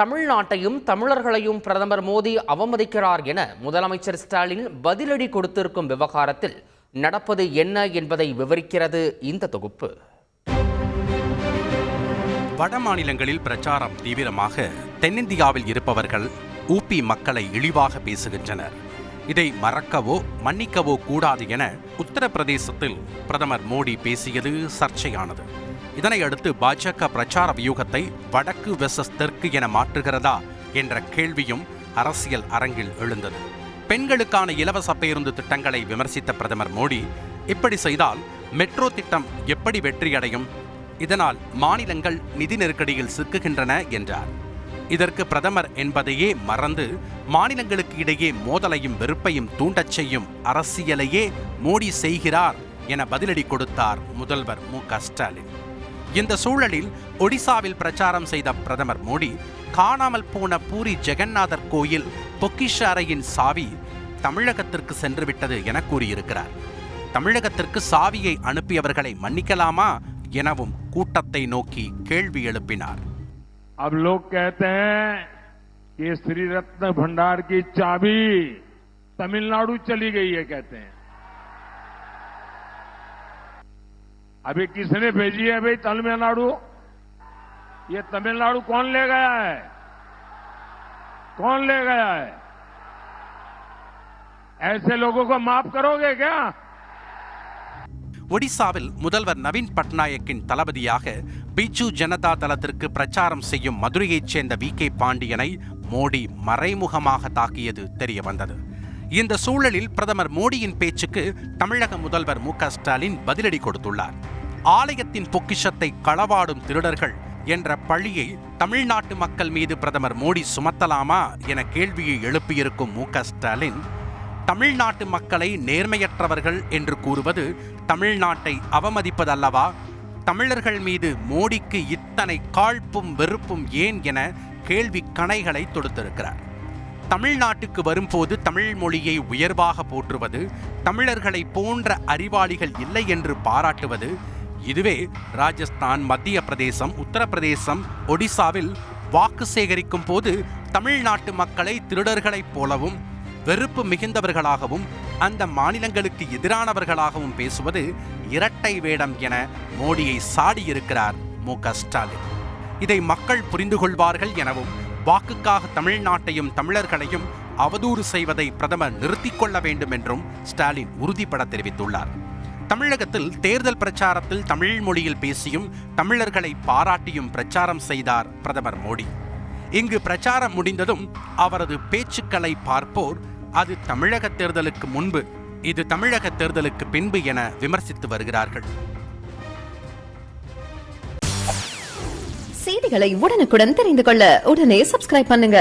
தமிழ்நாட்டையும் தமிழர்களையும் பிரதமர் மோடி அவமதிக்கிறார் என முதலமைச்சர் ஸ்டாலின் பதிலடி கொடுத்திருக்கும் விவகாரத்தில் நடப்பது என்ன என்பதை விவரிக்கிறது இந்த தொகுப்பு. வட மாநிலங்களில் பிரச்சாரம் தீவிரமாக தென்னிந்தியாவில் இருப்பவர்கள் ஊபி மக்களை இழிவாக பேசுகின்றனர். இதை மறக்கவோ மன்னிக்கவோ கூடாது என உத்தரப்பிரதேசத்தில் பிரதமர் மோடி பேசியது சர்ச்சையானது. இதனையடுத்து பாஜக பிரச்சார வியூகத்தை வடக்கு வெசஸ் தெற்கு என மாற்றுகிறதா என்ற கேள்வியும் அரசியல் அரங்கில் எழுந்தது. பெண்களுக்கான இலவச பேருந்து திட்டங்களை விமர்சித்த பிரதமர் மோடி இப்படி செய்தால் மெட்ரோ திட்டம் எப்படி வெற்றியடையும்? இதனால் மாநிலங்கள் நிதி நெருக்கடியில் சிக்குகின்றன என்றார். இதற்கு பிரதமர் என்பதையே மறந்து மாநிலங்களுக்கு இடையே மோதலையும் வெறுப்பையும் தூண்டச் செய்யும் அரசியலையே மோடி செய்கிறார் என பதிலடி கொடுத்தார் முதல்வர் மு க ஸ்டாலின். இந்த சூழலில் ஒடிசாவில் பிரச்சாரம் செய்த பிரதமர் மோடி காணாமல் போன பூரி ஜெகநாதர் கோயில் பொக்கிஷ அறையின் சாவி தமிழகத்திற்கு சென்றுவிட்டது என கூறியிருக்கிறார் தமிழகத்திற்கு சாவியை அனுப்பியவர்களை மன்னிக்கலாமா எனவும் கூட்டத்தை நோக்கி கேள்வி எழுப்பினார் अब लोग कहते हैं कि श्री रत्न भंडार की चाबी तमिलनाडु चली गई है कहते हैं अभी किसने भेजी है भाई तमिलनाडु ये तमिलनाडु कौन ले गया है कौन ले गया है ऐसे लोगों को माफ करोगे क्या ஒடிசாவில் முதல்வர் நவீன் பட்நாயக்கின் தளபதியாக பிஜு ஜனதா தளத்திற்கு பிரச்சாரம் செய்யும் மதுரையைச் சேர்ந்த வி கே பாண்டியனை மோடி மறைமுகமாக தாக்கியது தெரிய வந்தது இந்த சூழலில் பிரதமர் மோடியின் பேச்சுக்கு தமிழக முதல்வர் மு க ஸ்டாலின் பதிலடி கொடுத்துள்ளார் ஆலயத்தின் பொக்கிஷத்தை களவாடும் திருடர்கள் என்ற பழியை தமிழ்நாட்டு மக்கள் மீது பிரதமர் மோடி சுமத்தலாமா என கேள்வியை எழுப்பியிருக்கும் மு ஸ்டாலின் தமிழ்நாட்டு மக்களை நேர்மையற்றவர்கள் என்று கூறுவது தமிழ்நாட்டை அவமதிப்பதல்லவா? தமிழர்கள் மீது மோடிக்கு இத்தனை காழ்ப்பும் வெறுப்பும் ஏன் என கேள்வி கணைகளை தொடுத்திருக்கிறார். தமிழ்நாட்டுக்கு வரும்போது தமிழ் மொழியை உயர்வாக போற்றுவது தமிழர்களை போன்ற அறிவாளிகள் இல்லை என்று பாராட்டுவது இதுவே ராஜஸ்தான் மத்திய பிரதேசம் உத்தரப்பிரதேசம் ஒடிசாவில் வாக்கு சேகரிக்கும் போது தமிழ்நாட்டு மக்களை திருடர்களைப் போலவும் வெறுப்பு மிகுந்தவர்களாகவும் அந்த மாநிலங்களுக்கு எதிரானவர்களாகவும் பேசுவது இரட்டை வேடம் என மோடியை சாடியிருக்கிறார் மு க ஸ்டாலின். இதை மக்கள் புரிந்து கொள்வார்கள் எனவும் வாக்குக்காக தமிழ்நாட்டையும் தமிழர்களையும் அவதூறு செய்வதை பிரதமர் நிறுத்திக் கொள்ள வேண்டும் என்றும் ஸ்டாலின் உறுதிபட தெரிவித்துள்ளார். தமிழகத்தில் தேர்தல் பிரச்சாரத்தில் தமிழ் மொழியில் பேசியும் தமிழர்களை பாராட்டியும் பிரச்சாரம் செய்தார் பிரதமர் மோடி. இங்கு பிரச்சாரம் முடிந்ததும் அவரது பேச்சுக்களை பார்ப்போர் அது தமிழக தேர்தலுக்கு முன்பு இது தமிழக தேர்தலுக்கு பின்பு என விமர்சித்து வருகிறார்கள். செய்திகளை உடனுக்குடன் தெரிந்து கொள்ள உடனே சப்ஸ்கிரைப் பண்ணுங்க.